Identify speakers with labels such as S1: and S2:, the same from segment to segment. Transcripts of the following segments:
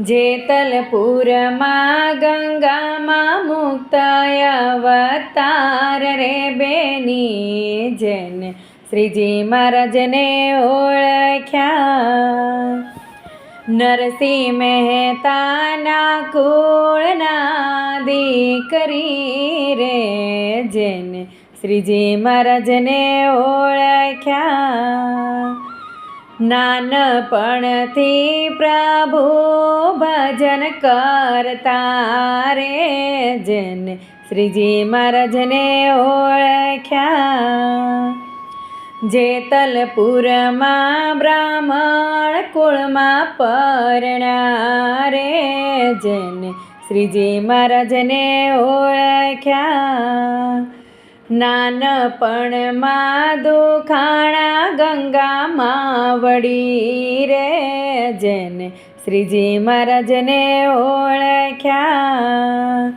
S1: જેતલપુરમાં ગંગામાં મુક્ત અવતાર રે બેની જેને શ્રીજી મહારાજને ઓળખ્યા. નરસિંહ મહેતાના કુળના દીકરી રે જેને શ્રીજી મહારાજને ઓળખ્યા. નાનપણથી પ્રભુ ભજન કરતા રે જેને શ્રીજી મહારાજને ઓળખ્યા. જેતલપુરમાં બ્રાહ્મણ કુળમાં પરણા રે જેને શ્રીજી મહારાજને ઓળખ્યા. નાનપણમાં દુખાણા ગંગામાં વળી રે જેને શ્રીજી મહારાજને ઓળખ્યા.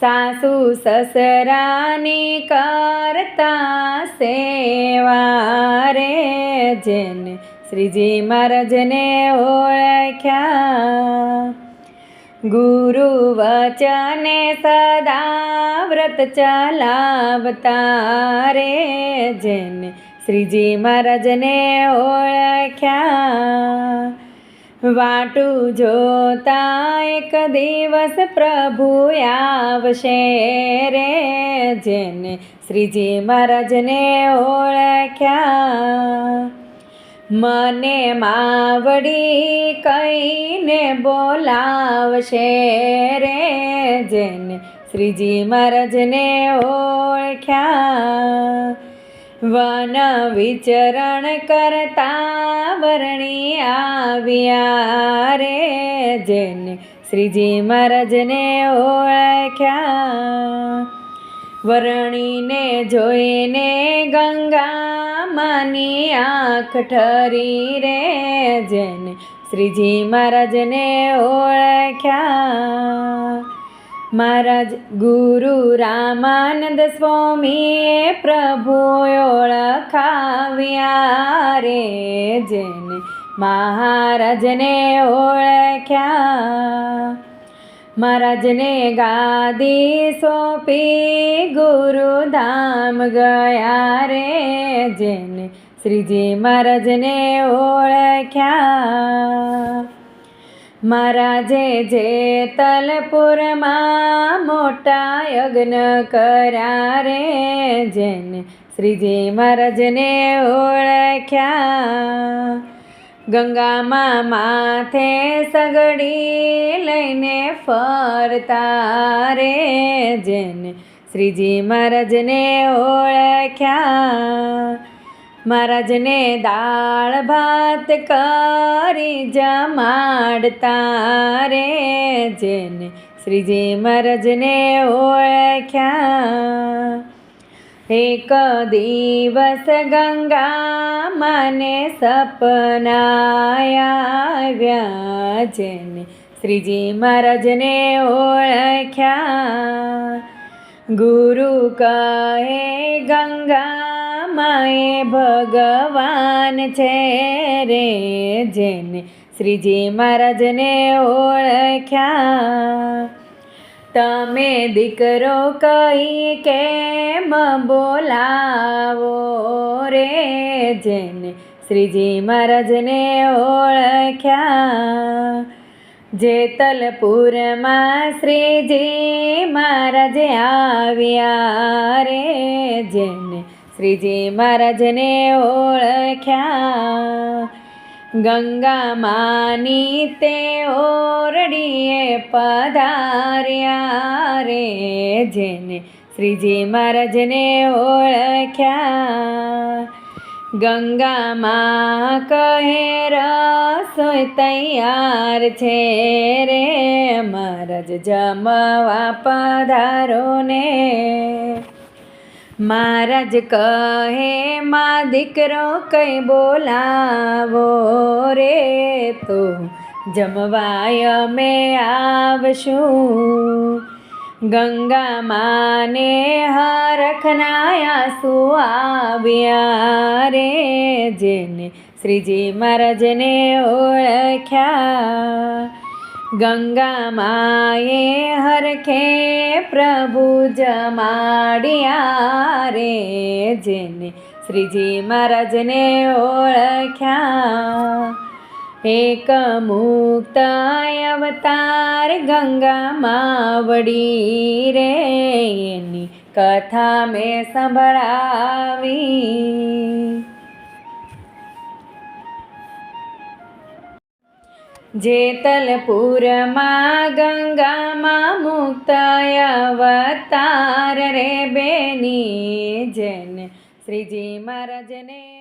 S1: સાસુ સસરાની કરતા સેવા રે જેને શ્રીજી મહારાજને ઓળખ્યા. ગુરુ વચને સદા વ્રત ચલાવતા રે જેને શ્રીજી મહારાજને ઓળખ્યા. વાટું જોતા એક દિવસ પ્રભુ આવશે રે જેને શ્રીજી મહારાજને ઓળખ્યા. મને માવડી કહીને બોલાવશે રે, જેને શ્રીજી મહારાજને ઓળખ્યા. વન વિચરણ કરતા વરણી આવ્યા રે, જેને શ્રીજી મહારાજને ઓળખ્યા. વરણીને જોઈને ગંગા માની આંખ ઠરી રે જેને શ્રીજી મહારાજને ઓળખ્યા. મહારાજ ગુરુ રામાનંદ સ્વામીએ પ્રભુ ઓળખાવ્યા રે જેને મહારાજને ઓળખ્યા. મહારાજને ગાદી સોંપી ગુરુધામ ગયા રે. જેને શ્રીજી મહારાજને ઓળખ્યા. મહારાજે જેતલપુરમાં મોટા યજ્ઞ કર્યા રે. જેને શ્રીજી મહારાજને ઓળખ્યા. ગંગામાં માથે સગડી લઈને ફરતા રે જેને શ્રીજી મહારાજને ઓળખ્યા. મહારાજને દાળ ભાત કરી જમાડતા રે જેને શ્રીજી મહારાજને ઓળખ્યા. એક દિવસ ગંગા મને સપનાયા જેને શ્રીજી મહારાજને ઓળખ્યા. ગુરુ કહે, ગંગા માએ ભગવાન છે રે, જેને શ્રીજી મહારાજને ઓળખ્યા. તમે દીકરો કહી કેમ બોલાવો રે? જેને શ્રીજી મહારાજને ઓળખ્યા. જેતલપુરમાં શ્રીજી મહારાજ આવ્યા રે. જેને શ્રીજી મહારાજને ઓળખ્યા. ગંગા માની તે ઓરડીએ પધાર્યા રે, જેને શ્રીજી મહારાજને ઓળખ્યા. ગંગામાં કહે રસોઈ તૈયાર છે રે, મહારાજ, જમવા પધારો ને. મહારાજ કહે, મા દીકરો કઈ બોલાવો રે તો? જમવાય અમે આવશું. ગંગા માને હરખનાયા આવ્યા રે, જેને શ્રીજી મહારાજને ઓળખ્યા. ગંગા માએ હરખે પ્રભુ જમાડ્યા રે, જેને શ્રીજી મહારાજને ઓળખ્યા. એક મુક્ત અવતાર ગંગામાં વડી રે એની કથા મેં સંભળાવી જેતલપુરમાં ગંગામાં મુક્તાય અવતાર રે બેની જેને શ્રીજી મહારાજને